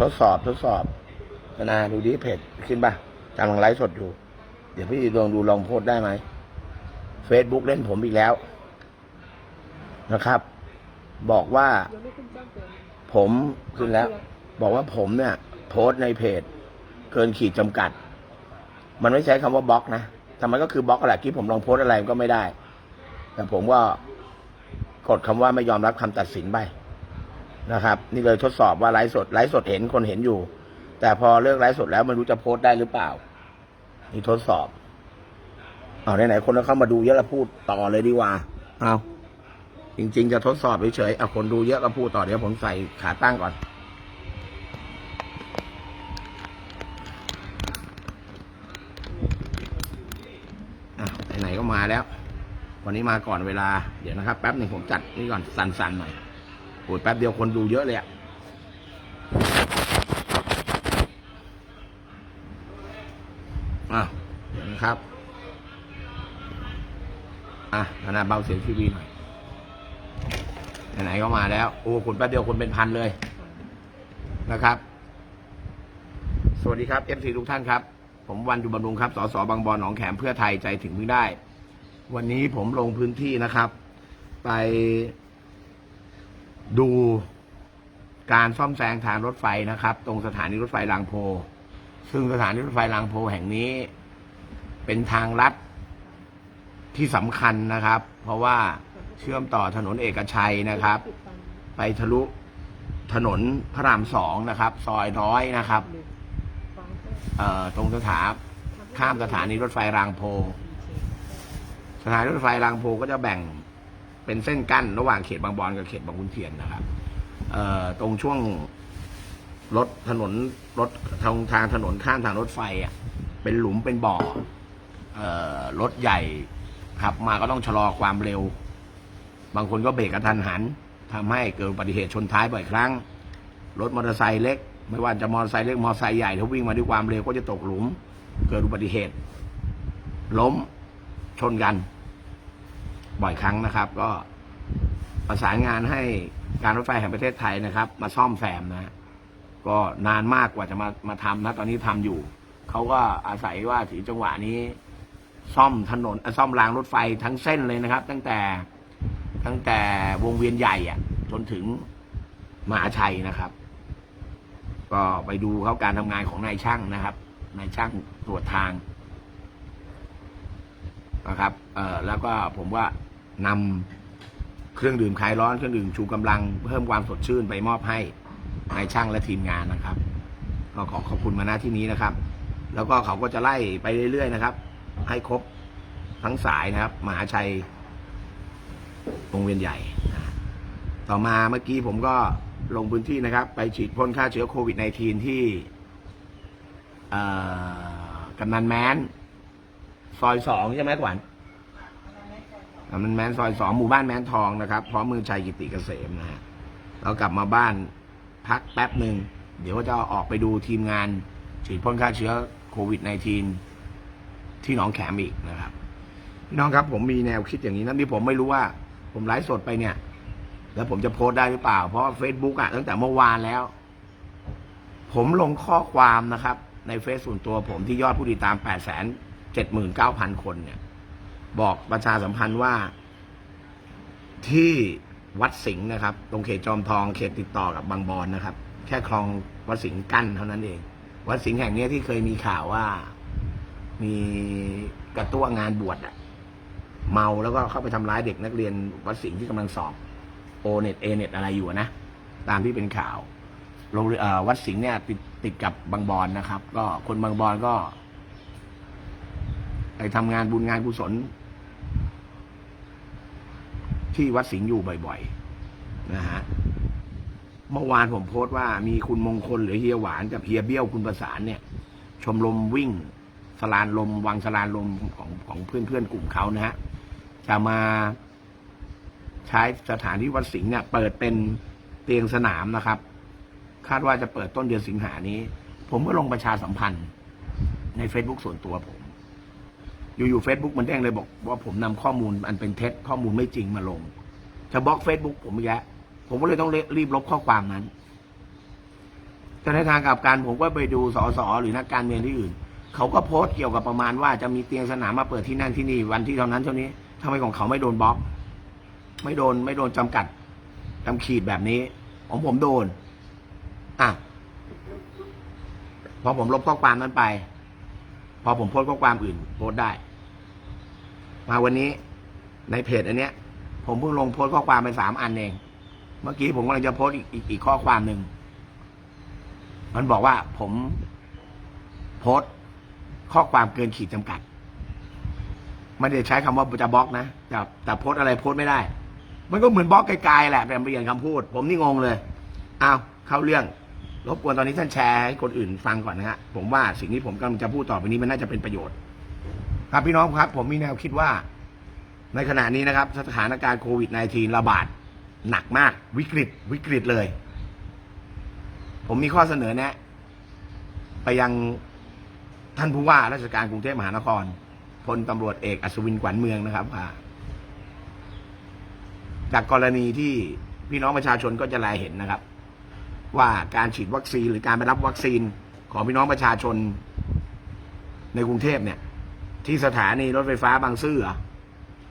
ทดสอบทดสอบนาดูดิเพจขึ้นป่ะกำลังไลฟ์สดอยู่ เดี๋ยวพี่ลองดูลองโพสได้ไหมเฟซบุ๊กเล่นผมอีกแล้ว นะครับ บอกว่า ผมขึ้นแล้ว บอกว่าผมเนี่ย โพสในเพจ เกินขีดจำกัด มันไม่ใช้คำว่าบล็อกนะแต่มันก็คือบล็อกแหละที่ผมลองโพสอะไรก็ไม่ได้ แต่ผมก็กดคำว่าไม่ยอมรับคำตัดสินไป นะครับ นี่เลยทดสอบว่าไลฟ์สดไลฟ์สดเห็นคนเห็นอยู่ แต่พอเลิกไลฟ์สดแล้วไม่รู้จะโพสต์ได้หรือเปล่า นี่ทดสอบเอาไหนๆคนก็เข้ามาดูเยอะแล้วพูดต่อเลยดีกว่าเอาจริง ๆ จะทดสอบเฉยๆเอาคนดูเยอะก็พูดต่อเดี๋ยวผมใส่ขาตั้งก่อนอะไหนๆก็มาแล้ว วันนี้มาก่อนเวลา เดี๋ยวนะครับ แป๊บหนึ่งผมจัดนี่ก่อนสั่นๆหน่อย โอ้ยแป๊บเดียวคนดูเยอะเลยอะอะนะครับ อะธนาเบาเสียงทีวีหน่อย ไหนๆก็มาแล้ว โอ้คนแป๊บเดียวคนเป็นพันเลยนะครับ สวัสดีครับเอฟซีทุกท่านครับ ผมวันจุบำรุงครับ สสบางบอนหนองแขมเพื่อไทยใจถึงพึ่งได้ วันนี้ผมลงพื้นที่นะครับ ไป ดูการซ่อมแซงทางรถไฟนะครับ ตรงสถานีรถไฟรางโพ ซึ่งสถานีรถไฟรางโพแห่งนี้ เป็นทางลัดที่สำคัญนะครับ เพราะว่าเชื่อมต่อถนนเอกชัยนะครับ ไปทะลุถนนพระรามสองนะครับ ซอยน้อยนะครับตรงสถาข้ามสถานีรถไฟรางโพ สถานีรถไฟรางโพก็จะแบ่ง เป็นเส้นกั้นระหว่างเขตบางบอนกับเขตบางขุนเทียนนะครับเออตรงช่วงรถถนนรถทางทางถนนข้ามทางรถไฟอะเป็นหลุมเป็นบ่อเออรถใหญ่ขับมาก็ต้องชะลอความเร็ว บางคนก็เบรกกระทันหันทำให้เกิดอุบัติเหตุชนท้ายบ่อยครั้ง รถมอเตอร์ไซค์เล็ก ไม่ว่าจะมอเตอร์ไซค์เล็กมอเตอร์ไซค์ใหญ่ถ้าวิ่งมาด้วยความเร็วก็จะตกหลุม เกิดอุบัติเหตุ ล้มชนกัน บ่อยครั้งนะครับ ก็ประสานงานให้การรถไฟแห่งประเทศไทยนะครับ มาซ่อมแซมนะ ก็นานมากกว่าจะมามาทำนะตอนนี้ทำอยู่เขาก็อาศัยว่าถือจังหวะนี้ ซ่อมถนนซ่อมรางรถไฟทั้งเส้นเลยนะครับ ตั้งแต่ตั้งแต่วงเวียนใหญ่อะจนถึงมหาชัยนะครับ ก็ไปดูเขาการทำงานของนายช่างนะครับนายช่างตรวจทางนะครับ เอ่อแล้วก็ผมว่า นำเครื่องดื่มคลายร้อนเครื่องดื่มชูกำลังเพิ่มความสดชื่นไปมอบให้นายช่างและทีมงานนะครับ ก็ขอขอบคุณมาณที่นี้นะครับ แล้วก็เขาก็จะไล่ไปเรื่อย ๆ นะครับ ให้ครบทั้งสายนะครับมหาชัยวงเวียนใหญ่นะต่อมาเมื่อกี้ผมก็ลงพื้นที่นะครับ ไปฉีดพ่นฆ่าเชื้อโควิด -19 ที่กำนันแมนซอยสองใช่ไหมขวัญ กำนันแมนซอยสองหมู่บ้านแมนทองนะครับ พร้อมมือชัยกิติเกษมนะฮะเรากลับมาบ้านพักแป๊บหนึ่ง เดี๋ยวจะออกไปดูทีมงาน ฉีดพ่นฆ่าเชื้อโควิด -19 ที่หนองแขมอีกนะครับ พี่น้องครับผมมีแนวคิดอย่างนี้นะที่ผมไม่รู้ว่า ผมไลฟ์สดไปเนี่ย แล้วผมจะโพสต์ได้หรือเปล่า เพราะเฟซบุ๊กอะตั้งแต่เมื่อวานแล้ว ผมลงข้อความนะครับ ในเฟซส่วนตัวผมที่ยอดผู้ติดตาม8 7 9 0 0 0 คนเนี่ย บอกประชาสัมพันธ์ว่า ที่วัดสิงห์นะครับ ตรงเขตจอมทองเขตติดต่อกับบางบอนนะครับ แค่คลองวัดสิงห์กั้นเท่านั้นเอง วัดสิงห์แห่งนี้ที่เคยมีข่าวว่า มีกระตั้วงานบวชอะเมาแล้วก็เข้าไปทำร้ายเด็กนักเรียนวัดสิงห์ที่กำลังสอบโอเน็ตเอเน็ตอะไรอยู่นะตามที่เป็นข่าวโรงเรียนวัดสิงห์เนี่ยติดติดกับบางบอนนะครับ ก็คนบางบอนก็ ไปทำงานบุญงานกุศล ที่วัดสิงห์อยู่บ่อยๆนะฮะเมื่อวานผมโพสต์ว่ามีคุณมงคลหรือเฮียหวานกับเฮียเบี้ยวคุณประสานเนี่ย ชมรมวิ่งสลานลม วังสลานลมของของเพื่อนเพื่อนๆกลุ่มเขานะฮะจะมาใช้สถานที่วัดสิงห์เนี่ย เปิดเป็นเตียงสนามนะครับ คาดว่าจะเปิดต้นเดือนสิงหานี้ ผมก็ลงประชาสัมพันธ์ใน Facebook ส่วนตัวผม อยู่ๆ Facebook มันแจ้งเลยบอกว่าผมนำข้อมูลอันเป็นเท็จข้อมูลไม่จริงมาลง จะบล็อก Facebook ผมอีกแล้วผมก็เลยต้องรีบลบข้อความนั้นแต่ในทางกับการผมก็ไปดูสสหรือนักการเมืองที่อื่น เขาก็โพสต์เกี่ยวกับประมาณว่าจะมีเตียงสนามมาเปิดที่นั่นที่นี่วันที่เท่านั้นเท่านี้ทำไมของเขาไม่โดนบล็อก ไม่โดนไม่โดนจำกัดจำขีดแบบนี้ของผมโดน อะพอผมลบข้อความนั้นไป พอผมโพสข้อความอื่นโพสได้ มาวันนี้ในเพจอันเนี้ย ผมเพิ่งลงโพสต์ข้อความไปสามอันเอง เมื่อกี้ผมกำลังจะโพสต์อีกอีกข้อความหนึ่ง มันบอกว่าผมโพสต์ข้อความเกินขีดจำกัด ไม่ได้ใช้คำว่าจะบล็อกนะแต่แต่โพสต์อะไรโพสต์ไม่ได้ มันก็เหมือนบล็อกไกลๆแหละแต่เปลี่ยนคำพูด ผมนี่งงเลยอ้าวเข้าเรื่องรบกวนตอนนี้ท่านแชร์ให้คนอื่นฟังก่อนนะฮะ ผมว่าสิ่งที่ผมกำลังจะพูดต่อไปนี้มันน่าจะเป็นประโยชน์ ครับพี่น้องครับผมมีแนวคิดว่า ในขณะนี้นะครับ สถานการณ์โควิด -19 ระบาด หนักมากวิกฤตวิกฤตเลย ผมมีข้อเสนอแนะ ไปยังท่านผู้ว่าราชการกรุงเทพมหานครพลตำรวจเอกอัศวินขวัญเมืองนะครับว่าจากกรณีที่พี่น้องประชาชนก็จะแลเห็นนะครับ ว่าการฉีดวัคซีนหรือการไปรับวัคซีนของพี่น้องประชาชนในกรุงเทพเนี่ย ที่สถานีรถไฟฟ้าบางซื่อ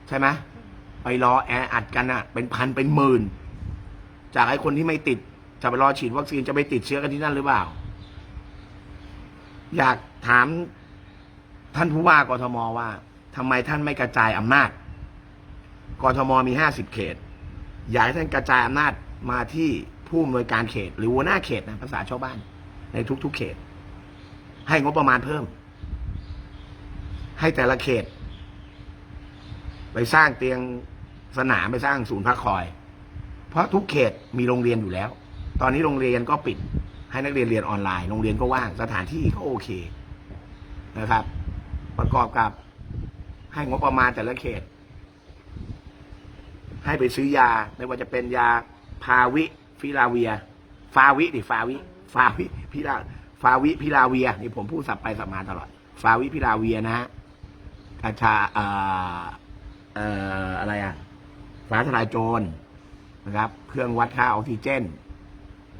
ใช่ไหมไปรอแออัดกันอะเป็นพันเป็นหมื่น จากไอ้คนที่ไม่ติด จะไปรอฉีดวัคซีนจะไปติดเชื้อกันที่นั่นหรือเปล่า อยากถามท่านผู้ว่ากทมว่าทำไมท่านไม่กระจายอำนาจกทมมีห้าสิบเขต อยากให้ท่านกระจายอำนาจมาที่ผู้อำนวยการเขต หรือหัวหน้าเขตนะภาษาชาวบ้าน ในทุกๆเขต ให้งบประมาณเพิ่ม ให้แต่ละเขต ไปสร้างเตียงสนามไปสร้างศูนย์พักคอย เพราะทุกเขตมีโรงเรียนอยู่แล้ว ตอนนี้โรงเรียนก็ปิด ให้นักเรียนเรียนออนไลน์ โรงเรียนก็ว่าง สถานที่ก็โอเคนะครับ ประกอบกับให้งบประมาณแต่ละเขต ให้ไปซื้อยาไม่ว่าจะเป็นยาพาวิฟิลาเวีย ฟาวิดิฟาวิ ฟาวิพิลาฟาวิพิลาเวีย นี่ผมพูดสับไปสับมาตลอด ฟาวิพิลาเวียนะฮะ กาชาเอ่อเอ่ออะไรอะฟ้าทลายโจรนะครับ เครื่องวัดค่าออกซิเจน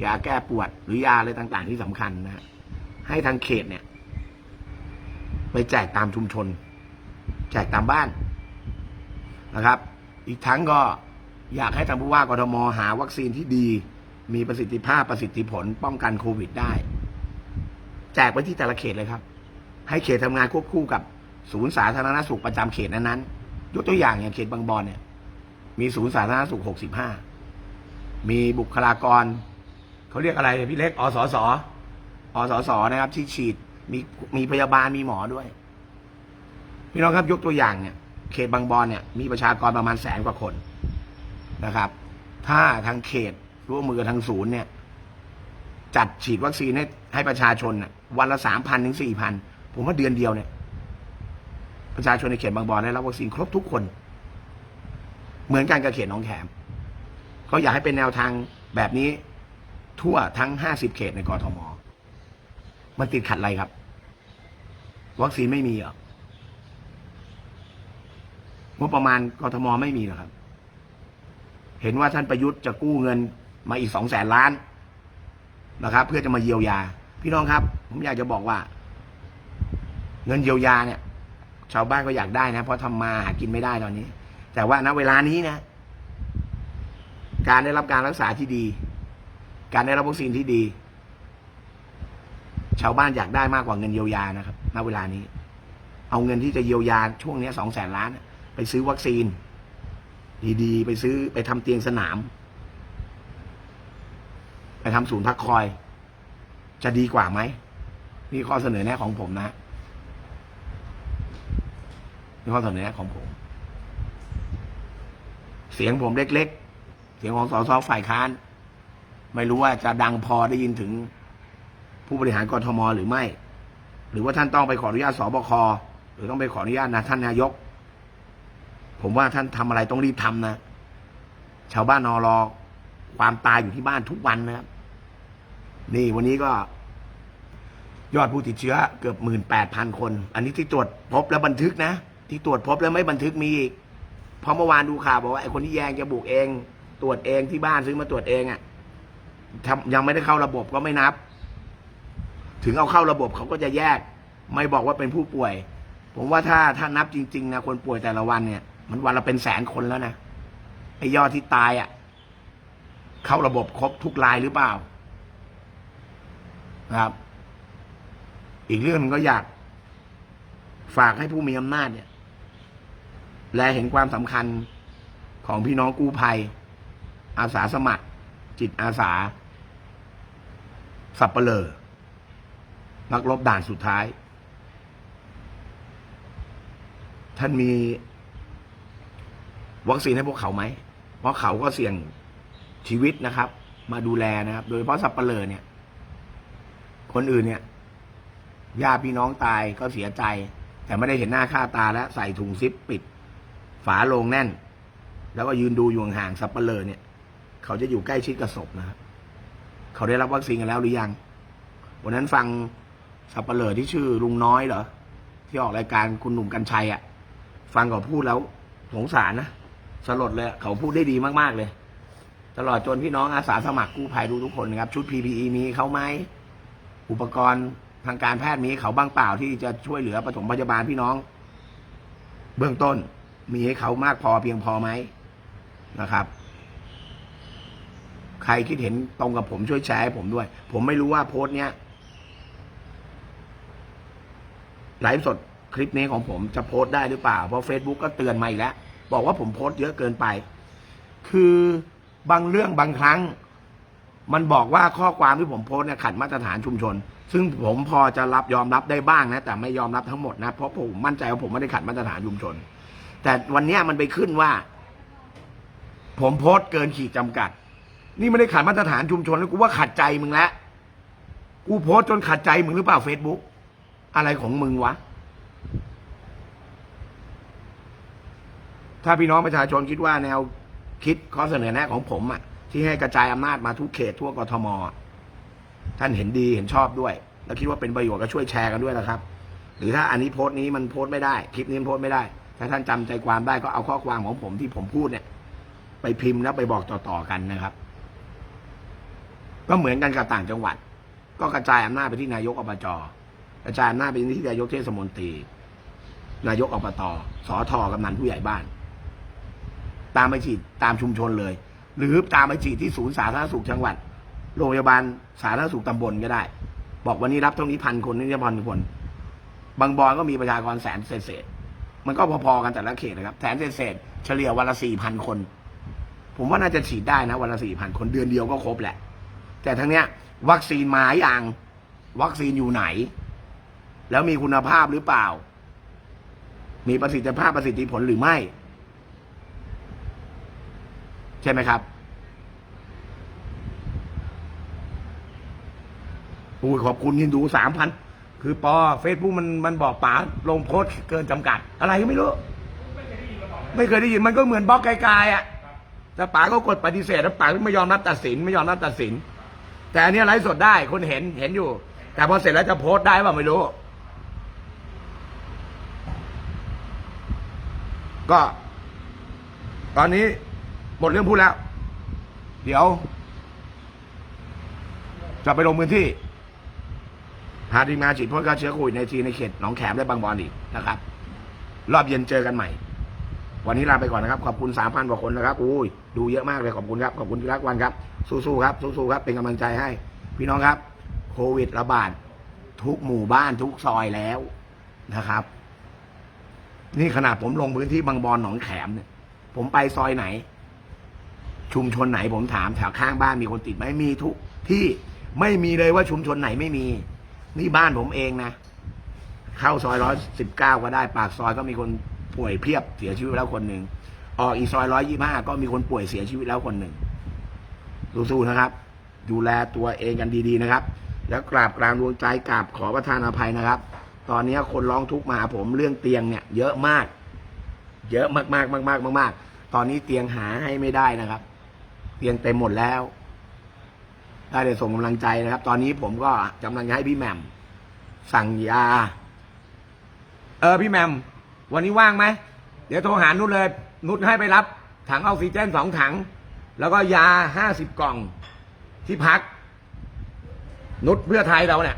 ยาแก้ปวดหรือยาอะไรต่าง ๆ ที่สำคัญนะฮะให้ทางเขตเนี่ย ไปแจกตามชุมชน แจกตามบ้านนะครับ อีกทั้งก็อยากให้ทางผู้ว่ากทมหาวัคซีนที่ดี มีประสิทธิภาพประสิทธิผล ป้องกันโควิดได้ แจกไปที่แต่ละเขตเลยครับ ให้เขตทำงานควบคู่กับ ศูนย์สาธารณสุขประจำเขตนั้นๆยกตัวอย่างอย่างเขตบางบอนเนี่ย มีศูนย์สาธารณสุขหกสิบห้ามีบุคลากรเขาเรียกอะไรพี่เล็กอสสอสสนะครับ ที่ฉีดมีมีพยาบาลมีหมอด้วย พี่น้องครับยกตัวอย่างเนี่ย เขตบางบอนเนี่ย มีประชากรประมาณแสนกว่าคนนะครับ ถ้าทางเขตร่วมมือทางศูนย์เนี่ย จัดฉีดวัคซีนให้ให้ประชาชนน่ะวันละสามพันถึงสี่พันผมว่าเดือนเดียวเนี่ย ประชาชนในเขตบางบอนได้รับวัคซีนครบทุกคน เหมือนกันกับเขตหนองแขมเขาอยากให้เป็นแนวทางแบบนี้ทั่วทั้งห้าสิบเขตในกรทม มันติดขัดอะไรครับ วัคซีนไม่มีเหรองบประมาณกรทมไม่มีหรอครับ เห็นว่าท่านประยุทธ์จะกู้เงินมาอีกสองแสนล้านนะครับ เพื่อจะมาเยียวยา พี่น้องครับ ผมอยากจะบอกว่า เงินเยียวยาเนี่ย ชาวบ้านก็อยากได้นะ เพราะทำมาหากินไม่ได้ตอนนี้ แต่ว่าณเวลานี้นะ การได้รับการรักษาที่ดี การได้รับวัคซีนที่ดี ชาวบ้านอยากได้มากกว่าเงินเยียวยานะครับ ณเวลานี้ เอาเงินที่จะเยียวยาช่วงนี้สองแสนล้านไปซื้อวัคซีน ดีๆ ไปซื้อไปทำเตียงสนาม ไปทำศูนย์พักคอย จะดีกว่าไหมนี่ข้อเสนอแนะของผมนะ นี่ข้อเสนอของผม เสียงผมเล็ก ๆ เสียงของสสฝ่ายค้าน ไม่รู้ว่าจะดังพอได้ยินถึงผู้บริหารกรทมหรือไม่ หรือว่าท่านต้องไปขออนุญาตสบคหรือต้องไปขออนุญาตนะท่านนายก ผมว่าท่านทำอะไรต้องรีบทำนะ ชาวบ้านนอรอความตายอยู่ที่บ้านทุกวันนะครับ นี่วันนี้ก็ยอดผู้ติดเชื้อเกือบหมื่นแปดพันคน อันนี้ที่ตรวจพบและบันทึกนะ ที่ตรวจพบแล้วไม่บันทึกมีอีก เพราะเมื่อวานดูข่าวบอกว่าไอ้คนที่แยงจะบุกเอง ตรวจเองที่บ้านซื้อมาตรวจเองอะ่ะทำยังไม่ได้เข้าระบบก็ไม่นับ ถึงเอาเข้าระบบเขาก็จะแยก ไม่บอกว่าเป็นผู้ป่วย ผมว่าถ้าถ้านับจริงๆนะคนป่วยแต่ละวันเนี่ย มันวันละเป็นแสนคนแล้วนะไอ้ยอดที่ตายอะ่ะ เข้าระบบครบทุกรายหรือเปล่านะครับ อีกเรื่องหนึงก็อยาก ฝากให้ผู้มีอำนาจเนี่ย และเห็นความสำคัญของพี่น้องกู้ภัย อาสาสมัคร จิตอาสา สับเปลอนักรบด่านสุดท้าย ท่านมีวัคซีนให้พวกเขาไหม เพราะเขาก็เสี่ยงชีวิตนะครับ มาดูแลนะครับ โดยเฉพาะสับเปลอเนี่ย คนอื่นเนี่ยญาติพี่น้องตายก็เสียใจ แต่ไม่ได้เห็นหน้าค่าตาแล้วใส่ถุงซิปปิด ฝาโลงแน่น แล้วก็ยืนดูอยู่ห่างๆสับเปลอเนี่ย เขาจะอยู่ใกล้ชิดกับศพนะครับเขาได้รับวัคซีนกันแล้วหรือยังวันนั้นฟังสับเปลอที่ชื่อลุงน้อยเหรอที่ออกรายการคุณหนุ่มกัญชัยอะ่ะ ฟังเขาพูดแล้วสงสารนะสลดเลยเขาพูดได้ดีมากๆเลย ตลอดจนพี่น้องอาสาสมัครกู้ภัยทุกคนนะครับชุด PPE มีเขาไหมอุปกรณ์ทางการแพทย์มีเขาบ้างเปล่าที่จะช่วยเหลือปฐมพยาบาลพี่น้อง เบื้องต้น มีให้เขามากพอเพียงพอไหมนะครับ ใครคิดเห็นตรงกับผมช่วยแชร์ให้ผมด้วย ผมไม่รู้ว่าโพสต์เนี้ยไลฟ์สดคลิปนี้ของผมจะโพสต์ได้หรือเปล่า เพราะ Facebook ก็เตือนมาอีกแล้ว บอกว่าผมโพสต์เยอะเกินไป คือบางเรื่องบางครั้ง มันบอกว่าข้อความที่ผมโพสต์เนี่ยขัดมาตรฐานชุมชน ซึ่งผมพอจะรับยอมรับได้บ้างนะ แต่ไม่ยอมรับทั้งหมดนะ เพราะผมมั่นใจว่าผมไม่ได้ขัดมาตรฐานชุมชน แต่วันเนี้ยมันไปขึ้นว่า ผมโพสต์เกินขีดจำกัด นี่ไม่ได้ขัดมาตรฐานชุมชนแล้วกูว่าขัดใจมึงแล้วกูโพสต์จนขัดใจมึงหรือเปล่าเฟซบุ๊กอะไรของมึงวะ ถ้าพี่น้องประชาชนคิดว่าแนวคิดข้อเสนอแนะของผมอะที่ให้กระจายอำนาจมาทุกเขตทั่วกทม ท่านเห็นดีเห็นชอบด้วย แล้วคิดว่าเป็นประโยชน์ก็ช่วยแชร์กันด้วยนะครับ หรือถ้าอันนี้โพสต์นี้มันโพสต์ไม่ได้ คลิปนี้โพสต์ไม่ได้ ถ้าท่านจำใจความได้ก็เอาข้อความของผมที่ผมพูดเนี่ย ไปพิมพ์แล้วไปบอกต่อๆกันนะครับ ก็เหมือนกันกับต่างจังหวัด ก็กระจายอำนาจไปที่นายกอบจกระจายอำนาจไปที่นายกเทศมนตรี นายกอบตสอทอกำนันผู้ใหญ่บ้าน ตามไปฉีดตามชุมชนเลย หรือตามไปฉีดที่ศูนย์สาธารณสุขจังหวัดโรงพยาบาลสาธารณสุขตำบลก็ได้ บอกวันนี้รับเท่านี้พันคนนี่จะพันคน บางบอนก็มีประชากรแสนเศษ มันก็พอๆกันแต่ละเขตนะครับแสนเศษเฉลี่ยวันละสี่พันคน ผมว่าน่าจะฉีดได้นะวันละสี่พันคนเดือนเดียวก็ครบแหละ แต่ทั้งเนี้ย วัคซีนมาอย่างวัคซีนอยู่ไหน แล้วมีคุณภาพหรือเปล่า มีประสิทธิภาพประสิทธิผลหรือไม่ ใช่ไหมครับอุ้ยขอบคุณยินดูสามพัน คือปอเฟซบุ๊กมันมันบอกป๋าลงโพสต์เกินจำกัด อะไรก็ไม่รู้ ไม่เคยได้ยินมันก็เหมือนบล็อกไกลๆอะแต่ป๋าก็กดปฏิเสธแล้วป๋าไม่ยอมรับตัดสินไม่ยอมรับตัดสิน แต่อันนี้ไลฟ์สดได้คนเห็นเห็นอยู่ แต่พอเสร็จแล้วจะโพสต์ได้ป่าไม่รู้ ก็ ตอนนี้หมดเรื่องพูดแล้ว เดี๋ยว จะไปลงพื้นที่ พาทีมงานฉีดพ่นฆ่าเชื้อโควิดในทีในเขตหนองแขมและบางบอนอีกนะครับ รอบเย็นเจอกันใหม่ วันนี้ลาไปก่อนนะครับ ขอบคุณสามพันกว่าคนนะครับอุ้ยดูเยอะมากเลยขอบคุณครับขอบคุณที่รักวันครับ สู้ๆครับสู้ๆครับ เป็นกำลังใจให้ พี่น้องครับ โควิดระบาดทุกหมู่บ้านทุกซอยแล้วนะครับ นี่ขนาดผมลงพื้นที่บางบอนหนองแขมเนี่ย ผมไปซอยไหน ชุมชนไหนผมถามแถวข้างบ้านมีคนติดไหมมีทุกที่ไม่มีเลยว่าชุมชนไหนไม่มี นี่บ้านผมเองนะ เข้าซอยร้อยสิบเก้าก็ได้ ปากซอยก็มีคนป่วยเพียบเสียชีวิตแล้วคนหนึ่ง ออกอีซอยร้อยยี่ห้าก็มีคนป่วยเสียชีวิตแล้วคนหนึ่งสู้ๆนะครับ ดูแลตัวเองกันดีๆนะครับ แล้วกราบกรานดวงใจกราบขอประทานอภัยนะครับ ตอนนี้คนร้องทุกข์มาหาผมเรื่องเตียงเนี่ย เยอะมาก เยอะมากๆมากๆมากๆตอนนี้เตียงหาให้ไม่ได้นะครับ เตียงเต็มหมดแล้ว ได้แต่ส่งกำลังใจนะครับ ตอนนี้ผมก็กำลังจะให้พี่แหม่มสั่งยา เออพี่แหม่มวันนี้ว่างไหมเดี๋ยวโทรหานุชเลย นุชให้ไปรับ ถังออกซิเจนสองถัง แล้วก็ยาห้าสิบกล่องที่พัก นุชเพื่อไทยเราเนี่ย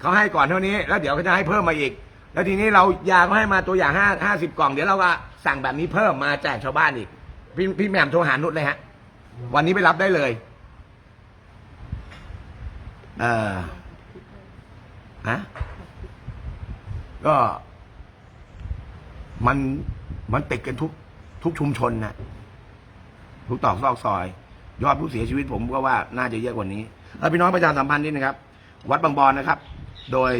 เขาให้ก่อนเท่านี้ แล้วเดี๋ยวเขาจะให้เพิ่มมาอีก แล้วทีนี้เรายาก็ให้มาตัวอย่างห้าห้าสิบกล่อง เดี๋ยวเราก็สั่งแบบนี้เพิ่มมาแจกชาวบ้านอีก พี่พี่แหม่มโทรหานุชเลยฮะ วันนี้ไปรับได้เลย เออฮะก็ มันมันติดกันทุก ทุกชุมชนนะทุกตอกซอกซอย ยอดผู้เสียชีวิตผมก็ว่าน่าจะเยอะกว่านี้เออพี่น้องประชาสัมพันธ์นิดนะครับ วัดบางบอนนะครับ โดย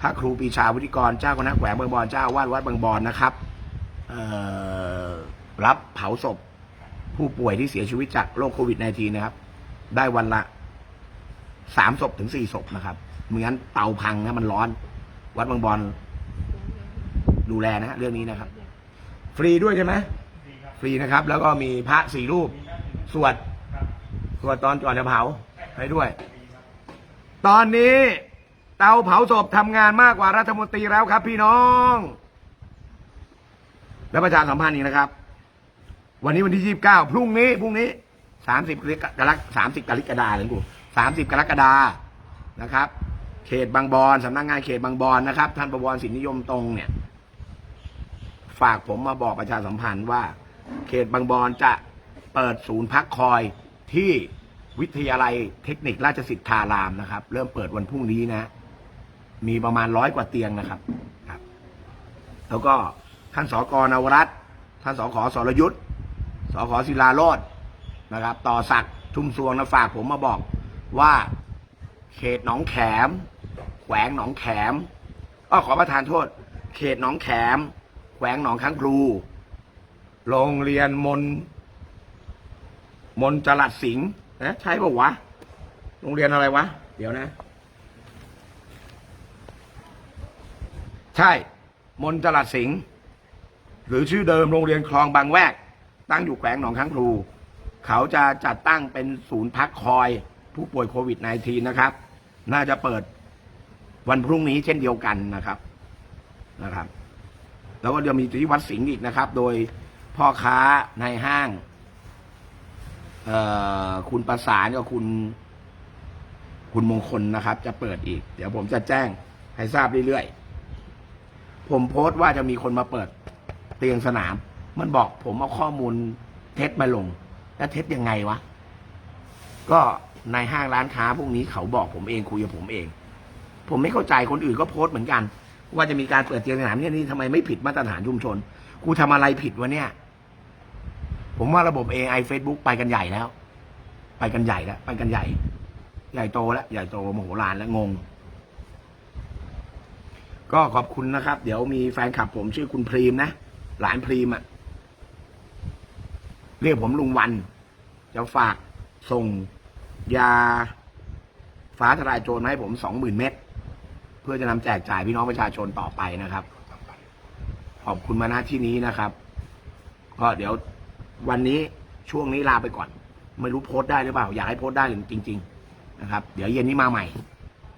พระครูปีชาวุฒิกรเจ้าคณะแขวงบางบอนเจ้าวาดวัดบางบอนนะครับรับเผาศพผู้ป่วยที่เสียชีวิตจากโรคโควิด -19 นะครับ ได้วันละ สามศพถึงสี่ศพนะครับเหมือนเตาพังนะมันร้อน วัดบางบอนดูแลนะฮะเรื่องนี้นะครับ ฟรีด้วยใช่ไหมฟรีนะครับ แล้วก็มีพระสี่รูป สวดสวดตอนก่อนจะเผาให้ด้วย ตอนนี้เตาเผาศพทำงานมากกว่ารัฐมนตรีแล้วครับ พี่น้อง และประชาสัมพันธ์อีกนะครับ วันนี้วันที่ยี่สิบเก้าพรุ่งนี้พรุ่งนี้สามสิบกรกสามสิบกรกฎาเลยกู สามสิบกรกฎานะครับ เขตบางบอนสำนักงานเขตบางบอนนะครับ ท่านประวรสินนิยมตรงเนี่ย ฝากผมมาบอกประชาสัมพันธ์ว่า เขตบางบอนจะเปิดศูนย์พักคอยที่วิทยาลัยเทคนิคราชสิทธารามนะครับ เริ่มเปิดวันพรุ่งนี้นะ มีประมาณร้อยกว่าเตียงนะครับครับ แล้วก็ท่านสกนวรัตท่านสขสรยุทธ์สขศิลาโรดนะครับ ต่อศักดิ์ชุมสวงนะฝากผมมาบอก ว่าเขตหนองแขม แขวงหนองแขมอ้อขอประทานโทษ เขตหนองแขม แขวงหนองค้างครูโรงเรียนมน มนจรัสสิงห์นะใช่ป่าวะ โรงเรียนอะไรวะ เดี๋ยวนะ ใช่ มนจรัสสิงห์หรือชื่อเดิมโรงเรียนคลองบางแวก ตั้งอยู่แขวงหนองค้างครูเขาจะจัดตั้งเป็นศูนย์พักคอย ผู้ป่วยโควิด -19 นะครับ น่าจะเปิดวันพรุ่งนี้เช่นเดียวกันนะครับนะครับ แล้วก็เดี๋ยวมีที่วัดสิงห์อีกนะครับ โดยพ่อค้าในห้างเอ่อคุณประสานกับคุณคุณมงคลนะครับ จะเปิดอีก เดี๋ยวผมจะแจ้งให้ทราบเรื่อยๆ ผมโพสต์ว่าจะมีคนมาเปิดเตียงสนาม มันบอกผมเอาข้อมูลเท็จมาลง แล้วเท็จยังไงวะ ก็ ในห้างร้านค้าพวกนี้เขาบอกผมเองคุยกับผมเอง ผมไม่เข้าใจคนอื่นก็โพสต์เหมือนกัน ว่าจะมีการเปิดเตียงสนามเนี่ยนี่ทำไมไม่ผิดมาตรฐานชุมชนกูทำอะไรผิดวะเนี่ย ผมว่าระบบ AI Facebook ไปกันใหญ่แล้ว ไปกันใหญ่แล้วไปกันใหญ่ ใหญ่โตแล้วใหญ่โตมโหฬารแล้วงง ก็ขอบคุณนะครับ เดี๋ยวมีแฟนคลับผมชื่อคุณพรีมนะหลานพรีมอะเรียกผมลุงวันจะฝากส่ง ยาฟ้าทลายโจรมาให้ผมสองหมื่นเม็ดเพื่อจะนำแจกจ่ายพี่น้องประชาชนต่อไปนะครับ ขอบคุณมาณที่นี้นะครับ ก็เดี๋ยววันนี้ช่วงนี้ลาไปก่อน ไม่รู้โพสต์ได้หรือเปล่า อยากให้โพสต์ได้จริง ๆ นะครับ เดี๋ยวเย็นนี้มาใหม่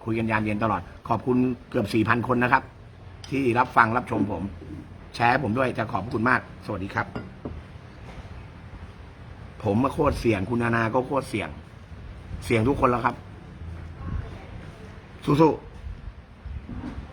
คุยกันยามเย็นตลอด ขอบคุณเกือบสี่พันคนนะครับ ที่รับฟังรับชมผม แชร์ผมด้วยจะขอบคุณมาก สวัสดีครับ ผมมาโคตรเสี่ยงคุณนานาก็โคตรเสี่ยง เสียงทุกคนแล้วครับสู้ๆ